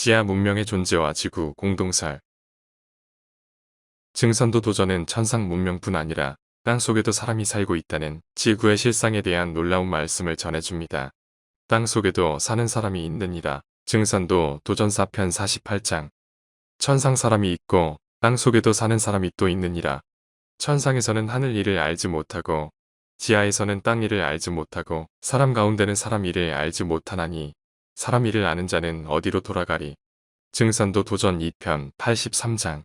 지하 문명의 존재와 지구 공동설 증선도 도전은 천상 문명뿐 아니라 땅 속에도 사람이 살고 있다는 지구의 실상에 대한 놀라운 말씀을 전해줍니다. 땅 속에도 사는 사람이 있느니라. 증선도 도전사편 48장 천상 사람이 있고 땅 속에도 사는 사람이 또 있느니라. 천상에서는 하늘 일을 알지 못하고 지하에서는 땅 일을 알지 못하고 사람 가운데는 사람 일을 알지 못하나니 사람 일을 아는 자는 어디로 돌아가리. 증선도 도전 2편 83장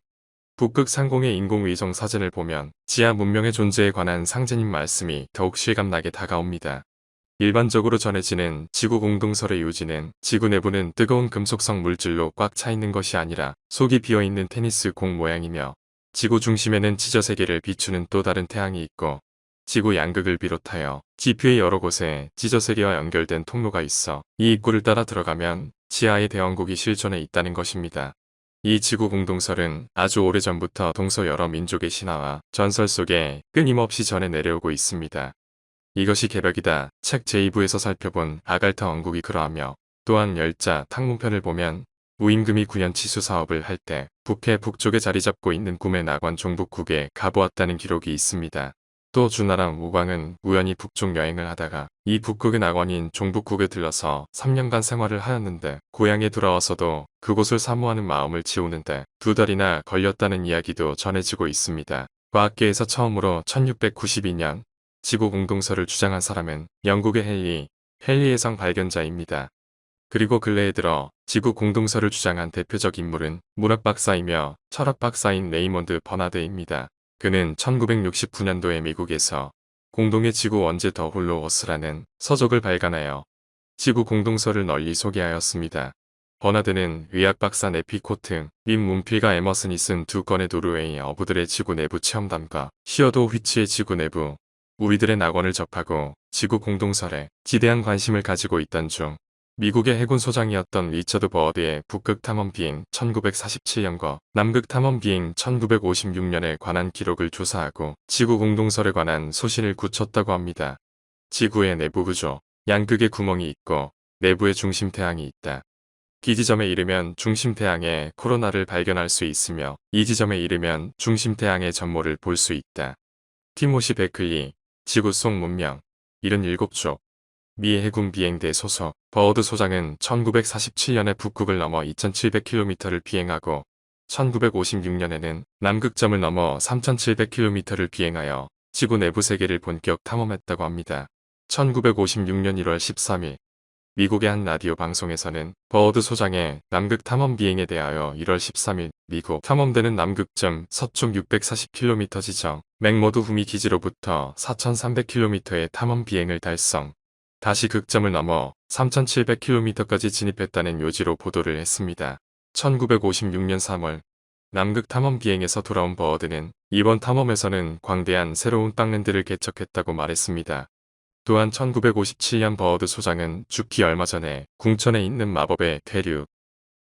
북극 상공의 인공위성 사진을 보면 지하 문명의 존재에 관한 상제님 말씀이 더욱 실감나게 다가옵니다. 일반적으로 전해지는 지구 공동설의 요지는 지구 내부는 뜨거운 금속성 물질로 꽉 차 있는 것이 아니라 속이 비어있는 테니스 공 모양이며 지구 중심에는 지저세계를 비추는 또 다른 태양이 있고 지구 양극을 비롯하여 지표의 여러 곳에 지저세계와 연결된 통로가 있어 이 입구를 따라 들어가면 지하의 대왕국이 실존해 있다는 것입니다. 이 지구 공동설은 아주 오래전부터 동서 여러 민족의 신화와 전설 속에 끊임없이 전해 내려오고 있습니다. 이것이 개벽이다. 책 제2부에서 살펴본 아갈타 왕국이 그러하며 또한 열자 탕문편을 보면 우임금이 9년 치 수 사업을 할 때 북해 북쪽에 자리 잡고 있는 꿈의 낙원 종북국에 가보았다는 기록이 있습니다. 또 주나라 우광은 우연히 북쪽 여행을 하다가 이 북극의 낙원인 종북국에 들러서 3년간 생활을 하였는데 고향에 돌아와서도 그곳을 사모하는 마음을 지우는데 두 달이나 걸렸다는 이야기도 전해지고 있습니다. 과학계에서 처음으로 1692년 지구 공동설을 주장한 사람은 영국의 헨리, 헨리의 성 발견자입니다. 그리고 근래에 들어 지구 공동설을 주장한 대표적 인물은 문학 박사이며 철학 박사인 레이몬드 버나드입니다. 그는 1969년도에 미국에서 공동의 지구 원제 더 홀로 워스라는 서적을 발간하여 지구 공동설을 널리 소개하였습니다. 버나드는 의학 박사 네피 코튼, 림 문필과 에머슨이 쓴 두 건의 노르웨이 어부들의 지구 내부 체험담과 시어도 휘치의 지구 내부, 우리들의 낙원을 접하고 지구 공동설에 지대한 관심을 가지고 있던 중 미국의 해군 소장이었던 리처드 버드의 북극 탐험 비행 1947년과 남극 탐험 비행 1956년에 관한 기록을 조사하고 지구 공동설에 관한 소신을 굳혔다고 합니다. 지구의 내부 구조, 양극의 구멍이 있고 내부에 중심 태양이 있다. 이 지점에 이르면 중심 태양의 코로나를 발견할 수 있으며 이 지점에 이르면 중심 태양의 전모를 볼 수 있다. 티모시 베클리, 지구 속 문명, 77쪽, 미 해군 비행대 소속 버드 소장은 1947년에 북극을 넘어 2700km를 비행하고 1956년에는 남극점을 넘어 3700km를 비행하여 지구 내부 세계를 본격 탐험했다고 합니다. 1956년 1월 13일 미국의 한 라디오 방송에서는 버드 소장의 남극 탐험 비행에 대하여 1월 13일 미국 탐험되는 남극점 서쪽 640km 지점 맥모드 후미 기지로부터 4300km의 탐험 비행을 달성 다시 극점을 넘어 3700km까지 진입했다는 요지로 보도를 했습니다. 1956년 3월 남극 탐험 비행에서 돌아온 버드는 이번 탐험에서는 광대한 새로운 땅랜드를 개척했다고 말했습니다. 또한 1957년 버드 소장은 죽기 얼마 전에 궁천에 있는 마법의 대륙,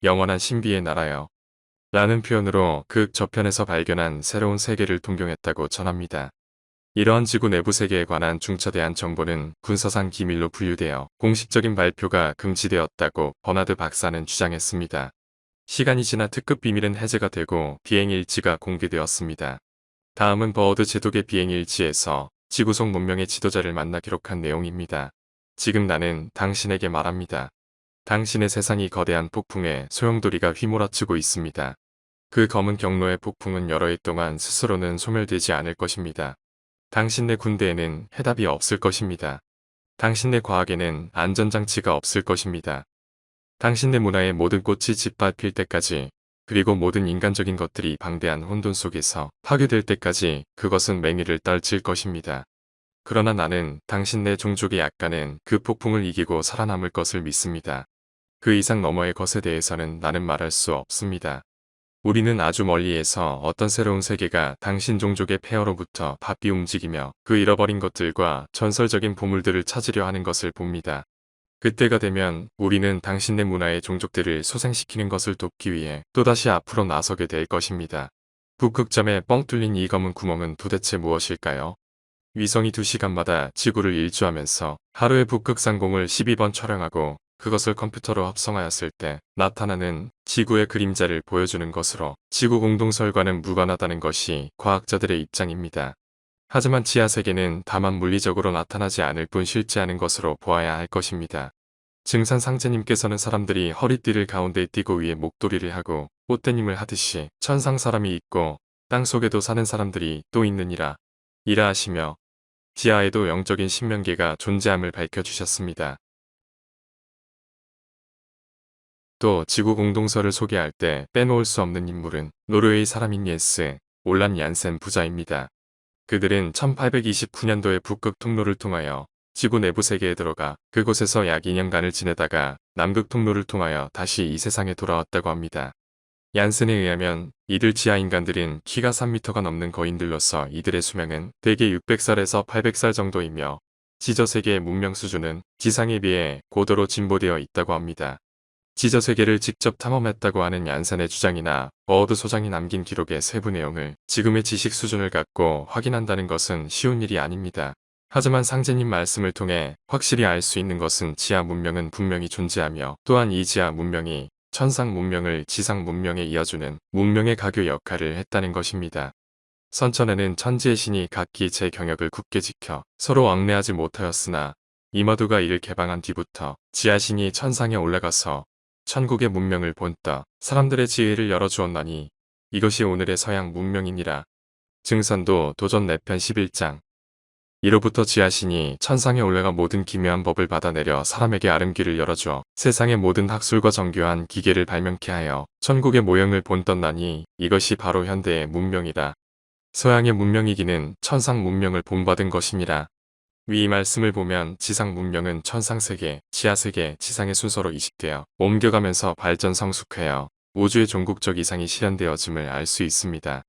영원한 신비의 나라여 라는 표현으로 극 저편에서 발견한 새로운 세계를 동경했다고 전합니다. 이러한 지구 내부 세계에 관한 중차대한 정보는 군사상 기밀로 분류되어 공식적인 발표가 금지되었다고 버나드 박사는 주장했습니다. 시간이 지나 특급 비밀은 해제가 되고 비행일지가 공개되었습니다. 다음은 버드 제독의 비행일지에서 지구속 문명의 지도자를 만나 기록한 내용입니다. 지금 나는 당신에게 말합니다. 당신의 세상이 거대한 폭풍에 소용돌이가 휘몰아치고 있습니다. 그 검은 경로의 폭풍은 여러 해 동안 스스로는 소멸되지 않을 것입니다. 당신네 군대에는 해답이 없을 것입니다. 당신네 과학에는 안전장치가 없을 것입니다. 당신네 문화의 모든 꽃이 짓밟힐 때까지 그리고 모든 인간적인 것들이 방대한 혼돈 속에서 파괴될 때까지 그것은 맹위를 떨칠 것입니다. 그러나 나는 당신 내 종족의 약간은 그 폭풍을 이기고 살아남을 것을 믿습니다. 그 이상 너머의 것에 대해서는 나는 말할 수 없습니다. 우리는 아주 멀리에서 어떤 새로운 세계가 당신 종족의 폐허로부터 바삐 움직이며 그 잃어버린 것들과 전설적인 보물들을 찾으려 하는 것을 봅니다. 그때가 되면 우리는 당신네 문화의 종족들을 소생시키는 것을 돕기 위해 또다시 앞으로 나서게 될 것입니다. 북극점에 뻥 뚫린 이 검은 구멍은 도대체 무엇일까요? 위성이 2시간마다 지구를 일주하면서 하루에 북극 상공을 12번 촬영하고 그것을 컴퓨터로 합성하였을 때 나타나는 지구의 그림자를 보여주는 것으로 지구 공동설과는 무관하다는 것이 과학자들의 입장입니다. 하지만 지하 세계는 다만 물리적으로 나타나지 않을 뿐 실제하는 것으로 보아야 할 것입니다. 증산 상제님께서는 사람들이 허리띠를 가운데 띠고 위에 목도리를 하고 꽃대님을 하듯이 천상 사람이 있고 땅 속에도 사는 사람들이 또 있느니라 이라 하시며 지하에도 영적인 신명계가 존재함을 밝혀주셨습니다. 또 지구 공동설을 소개할 때 빼놓을 수 없는 인물은 노르웨이 사람인 예스, 올란 얀센 부자입니다. 그들은 1829년도에 북극 통로를 통하여 지구 내부 세계에 들어가 그곳에서 약 2년간을 지내다가 남극 통로를 통하여 다시 이 세상에 돌아왔다고 합니다. 얀센에 의하면 이들 지하 인간들은 키가 3m가 넘는 거인들로서 이들의 수명은 대개 600살에서 800살 정도이며 지저세계의 문명 수준은 지상에 비해 고도로 진보되어 있다고 합니다. 지저 세계를 직접 탐험했다고 하는 얀센의 주장이나 버드 소장이 남긴 기록의 세부 내용을 지금의 지식 수준을 갖고 확인한다는 것은 쉬운 일이 아닙니다. 하지만 상제님 말씀을 통해 확실히 알 수 있는 것은 지하 문명은 분명히 존재하며 또한 이 지하 문명이 천상 문명을 지상 문명에 이어주는 문명의 가교 역할을 했다는 것입니다. 선천에는 천지의 신이 각기 제 경역을 굳게 지켜 서로 왕래하지 못하였으나 이마두가 이를 개방한 뒤부터 지하신이 천상에 올라가서 천국의 문명을 본떠 사람들의 지혜를 열어주었나니 이것이 오늘의 서양 문명이니라. 증선도 도전 4편 11장 이로부터 지하신이 천상에 올라가 모든 기묘한 법을 받아내려 사람에게 아름길을 열어주어 세상의 모든 학술과 정교한 기계를 발명케 하여 천국의 모형을 본떴나니 이것이 바로 현대의 문명이라. 서양의 문명이기는 천상 문명을 본받은 것임이라. 위 말씀을 보면 지상 문명은 천상세계, 지하세계, 지상의 순서로 이식되어 옮겨가면서 발전 성숙하여 우주의 종국적 이상이 실현되어짐을 알 수 있습니다.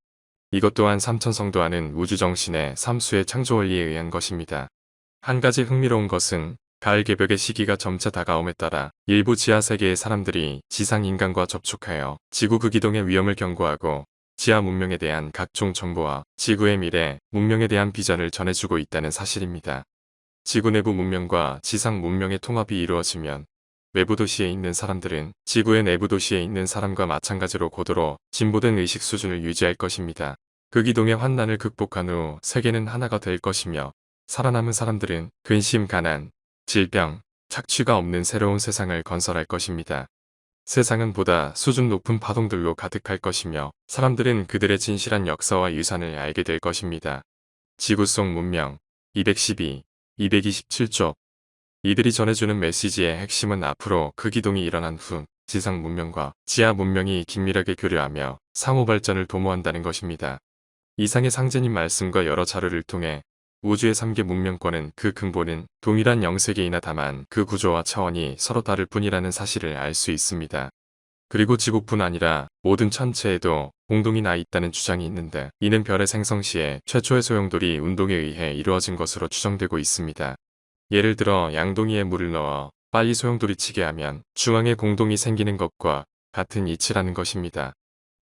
이것 또한 삼천성도 하는 우주정신의 삼수의 창조원리에 의한 것입니다. 한 가지 흥미로운 것은 가을 개벽의 시기가 점차 다가옴에 따라 일부 지하세계의 사람들이 지상 인간과 접촉하여 지구 극이동의 위험을 경고하고 지하 문명에 대한 각종 정보와 지구의 미래, 문명에 대한 비전을 전해주고 있다는 사실입니다. 지구 내부 문명과 지상 문명의 통합이 이루어지면 외부 도시에 있는 사람들은 지구의 내부 도시에 있는 사람과 마찬가지로 고도로 진보된 의식 수준을 유지할 것입니다. 극이동의 환난을 극복한 후 세계는 하나가 될 것이며 살아남은 사람들은 근심, 가난, 질병, 착취가 없는 새로운 세상을 건설할 것입니다. 세상은 보다 수준 높은 파동들로 가득할 것이며 사람들은 그들의 진실한 역사와 유산을 알게 될 것입니다. 지구 속 문명 212, 227쪽 이들이 전해주는 메시지의 핵심은 앞으로 그 기동이 일어난 후 지상 문명과 지하 문명이 긴밀하게 교류하며 상호 발전을 도모한다는 것입니다. 이상의 상제님 말씀과 여러 자료를 통해 우주의 3개 문명권은 그 근본은 동일한 영세계이나 다만 그 구조와 차원이 서로 다를 뿐이라는 사실을 알 수 있습니다. 그리고 지구뿐 아니라 모든 천체에도 공동이 나 있다는 주장이 있는데 이는 별의 생성 시에 최초의 소용돌이 운동에 의해 이루어진 것으로 추정되고 있습니다. 예를 들어 양동이에 물을 넣어 빨리 소용돌이 치게 하면 중앙에 공동이 생기는 것과 같은 이치라는 것입니다.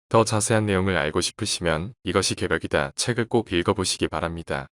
더 자세한 내용을 알고 싶으시면 이것이 개벽이다 책을 꼭 읽어보시기 바랍니다.